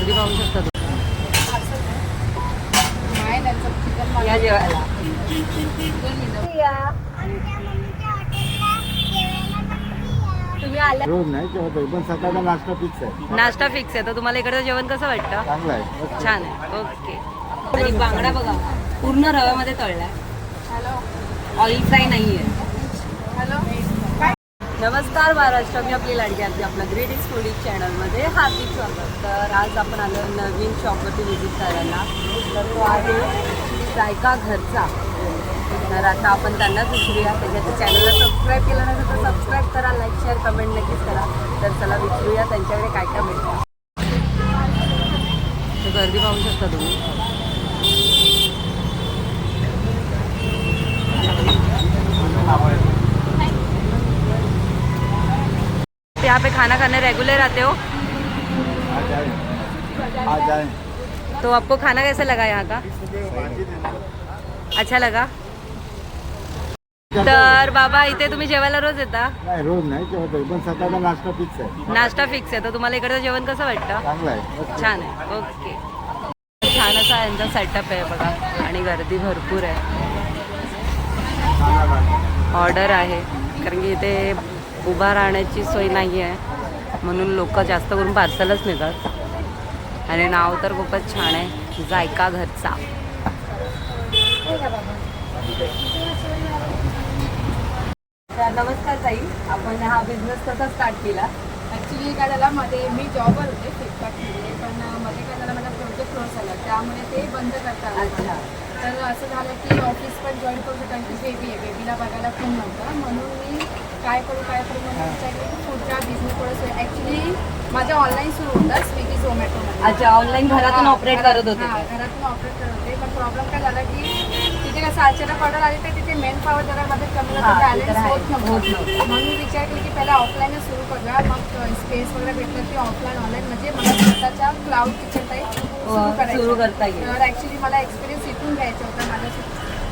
गर्दी पाहू शकता तुम्ही. या जेवायला. नाश्ता फिक्स आहे. नाश्ता फिक्स आहे. तर तुम्हाला इकडचं जेवण कसं वाटतं? चांगला आहे. छान आहे. ओके. आणि बांगडा बघा. पूर्ण रव्यामध्ये तळलाय. ऑइल फ्राय नाही आहे नमस्कार महाराष्ट्र मी आपली लाडकी आजी आपल्या ग्रेडिंग स्टोरी चॅनलमध्ये हार्दिक स्वागत. तर आज आपण आलो नवीन शॉपवरती व्हिजिट करायला. तर तो आहे जायका घरचा. तर आता आपण त्यांना विचारूया. त्याच्या चॅनलला सबस्क्राईब केलं नसेल तर सबस्क्राईब करा लाईक शेअर कमेंट नक्कीच करा. तर चला विचारूया त्यांच्याकडे काय काय भेटतं. गर्दी पाहू शकता तुम्ही. तो यहाँ पे खाना खाने रेगुलर आते हो? आ जाए आ जाए तो आपको खाना कैसा लगा यहाँ का? अच्छा लगा। तर बाबा इथे तुम्ही जेवायला रोज येता? नाही रोज नाही जेवत पण सकाळचा नाश्ता फिक्स आहे. नाश्ता फिक्स आहे. तर तुम्हाला इकडचं जेवण कसं वाटतं? चांगला आहे. छान आहे. ओके. छान असा यांचा सेटअप आहे बघा. आणि गर्दी भरपूर आहे. ऑर्डर आहे. कारण की इथे उभा राहण्याची सोय नाही आहे. म्हणून लोक जास्त करून पार्सलच नेतात. आणि नाव तर खूपच छान आहे. जायका घरचा. नमस्कार ताई. आपण हा बिझनेस कसा स्टार्ट केला? ॲक्च्युली काय झालं मध्ये मी जॉबवर होते फ्लिपकार्टमध्ये पण मध्ये काय झालं माझा प्रोजेक्ट क्लोज झाला. त्यामुळे ते बंद करता तर असं झालं की ऑफिस पण जॉईन करू शकतो की बेबी आहे. बेबीला बघायला कोण नव्हतं. म्हणून मी काय करू काय करू म्हणून विचार केला की पुढच्या बिझनेस थोडंसं ॲक्च्युली माझं ऑनलाईन सुरू होतं स्विगी झोमॅटोमध्ये अच्छा ऑनलाईन घरातून ऑपरेट करत होते हा. घरातून ऑपरेट करत होते. पण प्रॉब्लेम काय झाला की तिथे कसं अचानक ऑर्डर आली तर तिथे मेन पॉवर जरा मध्ये कमी हा, ते तर बॅलन्स. होत होत नव्हतं. म्हणून मी विचार केला की पहिला ऑफलाईनच सुरू करूया. मग स्पेस वगैरे भेटलं की ऑफलाईन ऑनलाईन म्हणजे मला स्वतःच्या क्लाउड किचन टाईप सुरू करायचं. करता येईल. तर ॲक्च्युली मला एक्सपिरियन्स इथून घ्यायचा होता माझ्या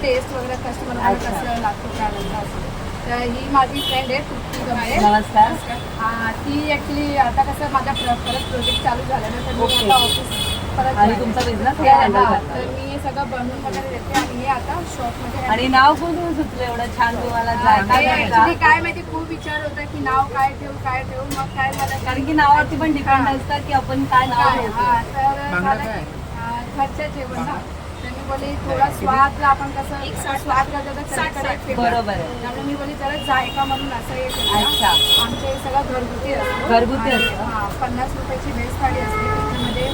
टेस्ट वगैरे कस्टमर. कसं लागतं काय लागतं असं तर ही माझी फ्रेंड आहे तृप्ती गमारे नमस्कार हा, ती ॲक्च्युली आता कसं माझा प्र- परत प्रोजेक्ट चालू झाला ना तर मी. आता ऑफिस परत आणि तुमचा हे handle. करता. तर मी हे सगळं बनवून वगैरे देते आणि हे आता शॉपमध्ये आणि नाव कोण सुचलं एवढं छान तुम्हाला जायका? ऍक्च्युली काय माहिती खूप विचार होता की नाव काय ठेवू काय ठेवू मग काय मला कारण की नावावरती पण डिपेंड असतं की आपण काय नाव काय ठेवतो. हा तर मला हा, घरचं जेवण ना मी बोली थोडा स्वाद आपण कसं एक स्वाद करतो. बरोबर आहे त्यामुळे मी बोली जरा जायका म्हणून असं एक अच्छा. आमच्या हे सगळं घरगुती असतं घरगुती असतं? हा पन्नास रुपयाची व्हेज थाळी असते त्याच्यामध्ये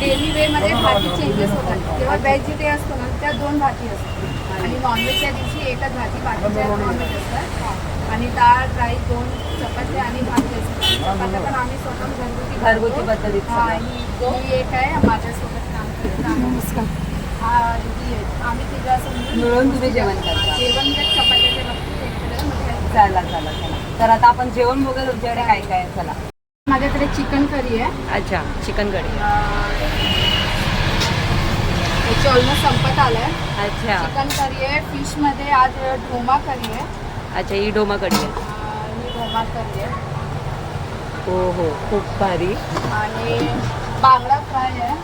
डेली वे मध्ये भाजी चेंजेस होतात जेव्हा व्हेज डे असतो ना त्या दोन भाजी असतात आणि नॉनव्हेजच्या दिवशी एकच भाजी बाकीच्या नॉनव्हेज असतात आणि डाळ राईस दोन चपात्या आणि भाजी असतात चपात्या पण आम्ही स्वतः घरगुती घरगुती. पद्धतीत हा. ही ही एक आहे माझ्यासोबत काम करत नमस्कार. आम्ही तिघं असं मिळून तुम्ही जेवण करता. जेवण चपात्याच्या बाबतीत चला चला चला. तर आता आपण जेवण बघूया तुमच्याकडे काय काय आहे. चला माझ्याकडे चिकन करी आहे. अच्छा चिकन कढी याची ऑलमोस्ट संपत आलंय. अच्छा. चिकन करी आहे फिशमध्ये आज ढोमा करी आहे. अच्छा ही डोमा कढी आहे. अं, ही ढोमा करी आहे. हो हो खूप भारी. आणि बांगडा फ्राय आहे.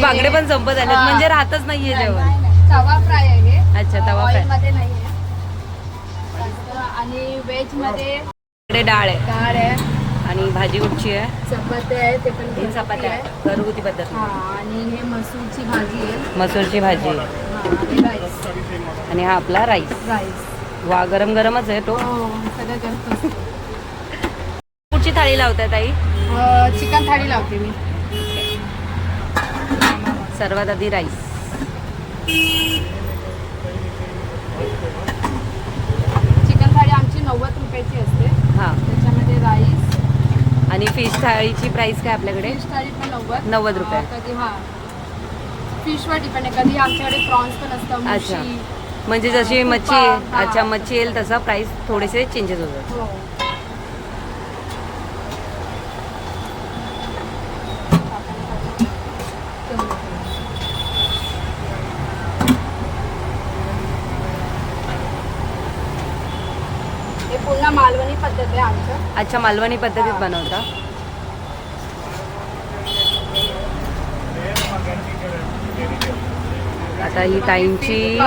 बांगडे पण संपत आले. म्हणजे राहतच नाहीये नाही, जेवण. तवा फ्राय आहे अच्छा, तवा fry. मध्ये नाही आहे. आणि व्हेजमध्ये डाळ आहे. डाळ आहे. आणि भाजी कुठची आहे. चपात्या आहे ते पण चपात्या आहे. घरगुती पद्धत. हा आणि हे मसूरची भाजी आहे. मसूरची भाजी. आहे आणि हा आपला राईस. राईस. वा गरम गरमच आहे तो. हो सगळं गरम कुठची थाळी लावताय ताई? चिकन थाळी लावते मी. सर्वात आधी राईस. चिकन थाळी आमची नव्वद रुपयाची असते. हा. त्याच्यामध्ये राईस. आणि फिश थाळीची प्राइस काय आपल्याकडे? फिश थाळी पण नव्वद. 90 रुपये. कधी हा. फिशवर डिपेंड आहे. कधी आमच्याकडे प्रॉन्स पण असतं अच्छा. मुशी म्हणजे जशी मच्छी. अच्छा मच्छी येईल तसा प्राइस थोडेसे चेंजेस होतात. हे. अच्छा मालवणी पद्धतीत बनवता. आता ही ताईंची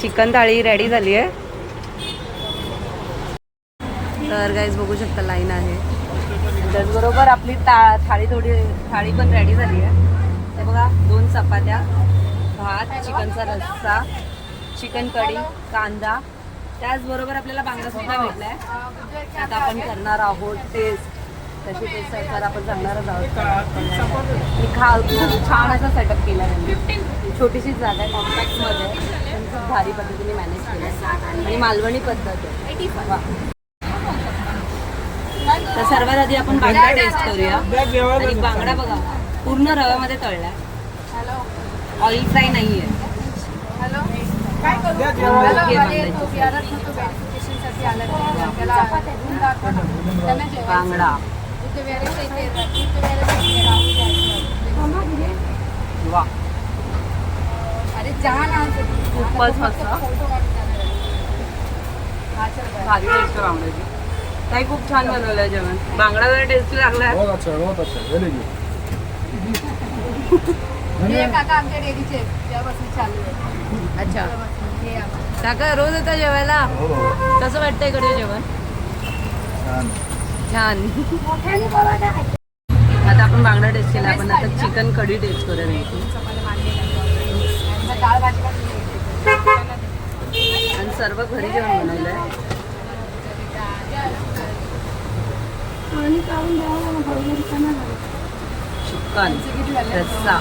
चिकन थाळी रेडी झाली आहे. तर गाईज बघू शकता लाईन आहे. त्याचबरोबर आपली ता थाळी थोडी थाळी पण रेडी झाली आहे. तर बघा दोन चपात्या भात चिकनचा रस्सा चिकन कढी कांदा त्याचबरोबर आपल्याला बांगडा सुद्धा भेटलाय. आता आपण करणार आहोत टेस्ट तशी टेस्ट आहे आपण सांगणारच आहोत. खा खूप छान असा सेटअप केला त्यांनी. छोटीशीच जागा आहे कॉम्पॅक्टमध्ये पण खूप भारी पद्धतीने मॅनेज केलं आणि मालवणी पद्धत आहे. तर सर्वात आधी आपण बांगडा टेस्ट करूया. आणि बांगडा बघा पूर्ण रव्यामध्ये तळलाय. ऑइल फ्राय नाही आहे वा. अरे खूपच मस्त. हा, टेस्ट बांगड्याची. ताई खूप छान बनवलंय जेवण. बांगडा जरा टेस्टी लागलाय काका आमच्या डेअरीचे. तेव्हापासून चालू आहे. अच्छा. हे. काका रोज येता जेवायला हो कसं वाटतं इकडे जेवण छान छान आता आपण बांगडा टेस्ट केला आपण आता चिकन कढी टेस्ट करूया. आणि सर्व घरी जेवण बनवलंय चिकन? रस्सा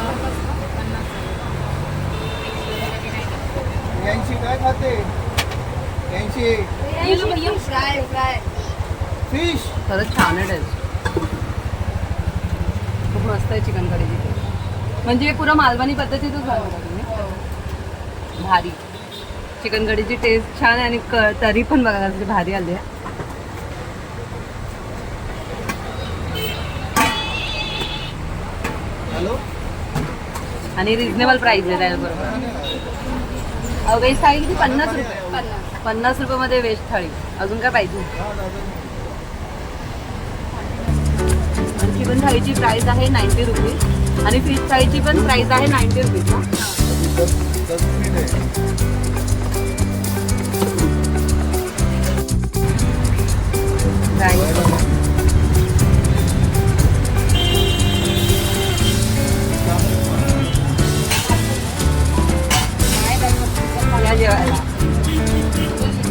यांशी काय खाते? यांशी फ्राय फ्राय. फिश. खरंच छान आहे टेस्ट. खूप मस्त आहे चिकन कढीची टेस्ट. म्हणजे पुरं मालवणी पद्धतीतच बनवता तुम्ही. भारी. चिकन कढीची टेस्ट छान आहे आणि क तरी पण बघा कसली भारी आली आहे. हॅलो? आणि रिझनेबल प्राइस आहे त्याबरोबर वेज थाळी किती? पन्नास रुपये. पन्नास पन्नास रुपयामध्ये वेज थाळी. अजून काय पाहिजे? आणि चिकन थाळीची प्राइस आहे नाईन्टी रुपीज आणि फिश थाळीची पण प्राइस आहे नाईन्टी रुपीज दस दस मिनिट आहे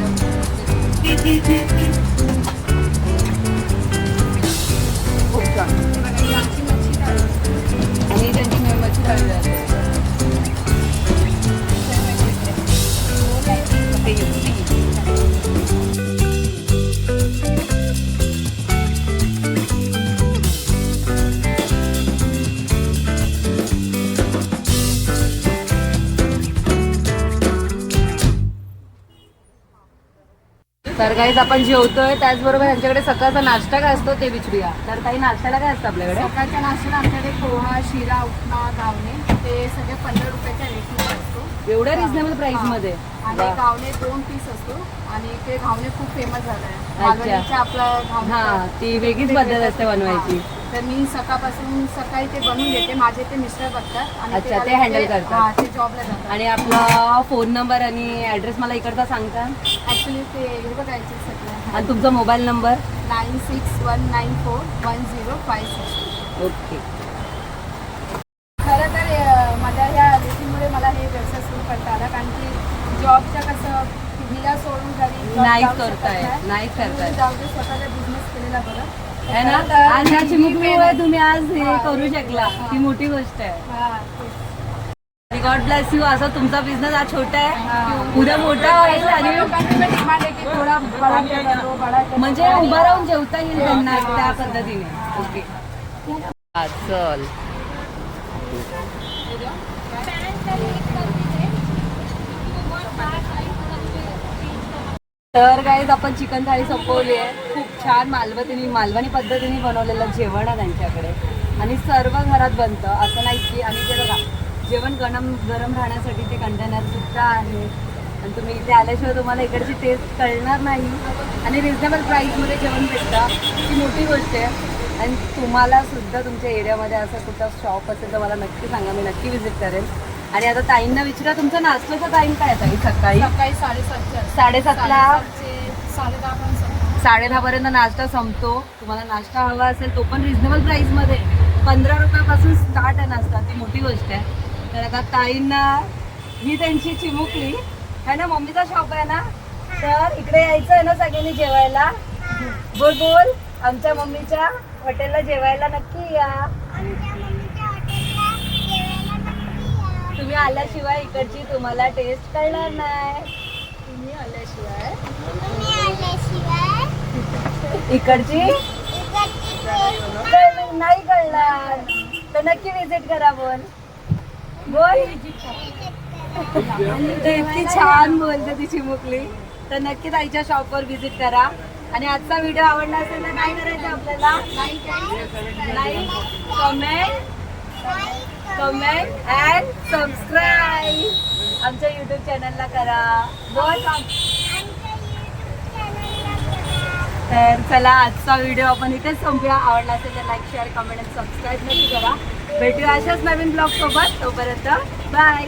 या जेवायला खूप छान आणि त्यांची मेंबरची थाळी जाते तर काहीच आपण जेवतोय. त्याचबरोबर यांच्याकडे सकाळचा नाश्ता काय असतो ते विचारूया. तर काही नाश्त्याला काय असतं आपल्याकडे? सकाळच्या नाश्त्याला आमच्याकडे पोहा शिरा उपमा घावणे ते सगळे पंधरा रुपयाच्या रेटमध्ये असतो. एवढ्या रिझनेबल प्राइसमध्ये? आणि. घावणे दोन पीस असतो आणि ते घावणे खूप फेमस झालं आहे. आपला घावणे हा ती वेगळीच पद्धत असते बनवायची. हा. तर मी सकाळपासून सकाळी ते बनवून देते. माझे ते मिस्टर बघतात आणि अच्छा, ते handle ते- करतात. हा ते जॉबला जातात. आणि आपला फोन नंबर आणि ऍड्रेस मला इकडचा सांगता? ऍक्च्युली ते हे बघायचे सगळं आणि तुमचा mobile number nine six one nine four one zero five six okay खरं तर अं, माझ्या ह्या रेसिपीमुळे मला हे व्यवसाय सुरू करता आला कारण की जॉबचं कसं हिला सोडून घरी job नाही करताय, नाही करताय. ना खरं तर आणि या चिमुकलीमुळे मेहनत- तुम्ही आज हे. करू शकला ही मोठी गोष्ट आहे हा. गॉड ब्लेस यू असा तुमचा बिझनेस हा छोटा आहे. उद्या मोठा होईल आणि करो. म्हणजे उभं राहून जेवता येईल त्यांना त्या पद्धतीने ओके चल तर गाईज आपण चिकन थाळी संपवली आहे खूप छान मालवतीने मालवणी पद्धतीने बनवलेलं जेवण आहे त्यांच्याकडे. आणि सर्व घरात बनतं असं नाही की आणि ते बघा जेवण गरम गरम राहण्यासाठी ते कंटेनर सुद्धा आहे. आणि तुम्ही इथे आल्याशिवाय तुम्हाला इकडची टेस्ट कळणार नाही. आणि रिझनेबल प्राईसमध्ये जेवण भेटतं. ही मोठी गोष्ट आहे. आणि तुम्हाला सुद्धा तुमच्या एरियामध्ये असं कुठं शॉप असेल तर मला नक्की सांगा. मी नक्की व्हिजिट करेन. आणि आता ताईंना विचारा तुमचा नाश्त्याचा टाइम काय ताई सकाळी? सकाळी साडेसातच्या साडेसातला? साडे दहा पर्यंत साडे पर्यंत नाश्ता संपतो. तुम्हाला नाश्ता हवा असेल तो पण रिझनेबल प्राईसमध्ये पंधरा रुपयापासून स्टार्ट आहे नाश्ता. ती मोठी गोष्ट आहे. तर आता ताईंना ही त्यांची चिमुकली. है ना मम्मीचा शॉप आहे ना? तर इकडे यायचं आहे ना सगळ्यांनी जेवायला. बोल बोल. आमच्या मम्मीच्या हॉटेलला जेवायला नक्की या. तुम्ही आल्याशिवाय इकडची तुम्हाला टेस्ट कळणार नाही. तुम्ही आल्याशिवाय? इकडची? नाही कळणार. तर नक्की विजिट करा बोल. बोल. इतकी छान बोलते ती चिमुकली तर नक्की ताईच्या शॉपवर व्हिजिट करा. आणि आजचा व्हिडिओ आवडला असेल तर काय करायचं आपल्याला. Like comment comment and subscribe आमच्या युट्यूब चॅनलला करा. बोल. तर चला आजचा व्हिडिओ आपण इथेच संपूया आवडला असेल तर लाईक शेअर कमेंट आणि सबस्क्राईब नक्की करा. भेटूया अशाच नवीन ब्लॉग सोबत. तोपर्यंत बाय